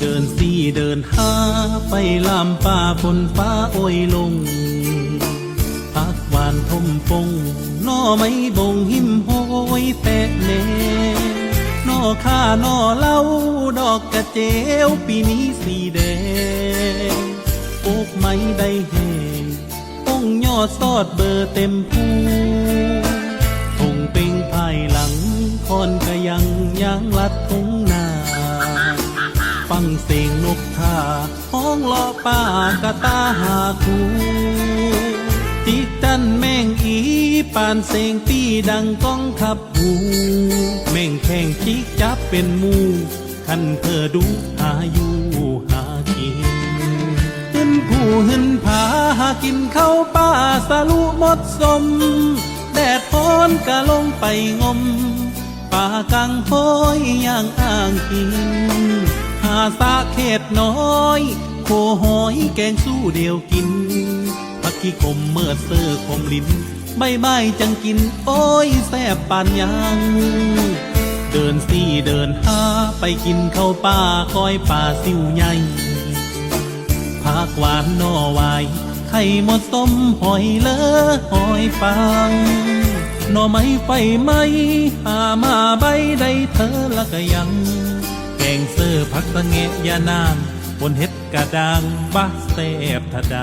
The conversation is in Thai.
เดินสี่เดินห้าไปลามป่าฝนฟ้าโอยลงพักวานทมปงน่อไม้บงหิมโหยแตะเน ข้านอเล้าดอกกระเจวปีนี้สีแดงโอกไม้ได้แห้งต้องยอดซอดเบอร์เต็มพูทงเป็งภายหลังคอนก็ยังยางลัดทงนาฟังเสียงนกท่าห้องล้อป่ากะตาหาคูานเสียงตีดังก้องขับหูแม่งแข่งจิกจับเป็นมูคันเธอดูหาอยู่หากินขึ้นผู้หึนผาหากินเข้าวป่าสะลุหมดสม แดดพ้อนกะลงไปงม ป่ากังห้อยย่างอ่างกินหาสาเขตน้อยโคหอยแกงสู้เดียวกินพักขี้คมเมื่อเสือคมลิ้น ใบไม้จังกิน โอ้ยแซบปานยัง เดินสี่เดินหาไปกินข้าวป่าคอยป่าสิวใหญ่ผักหวานนอไว้ไข่หมดต้มหอยเลอหอยปังหน่อไม้ไฟไหมหามาใบได้เธอละก็ยัง แกงเสื้อผักตะเงะยานางบนเฮ็ดกระดังบะเสบทะได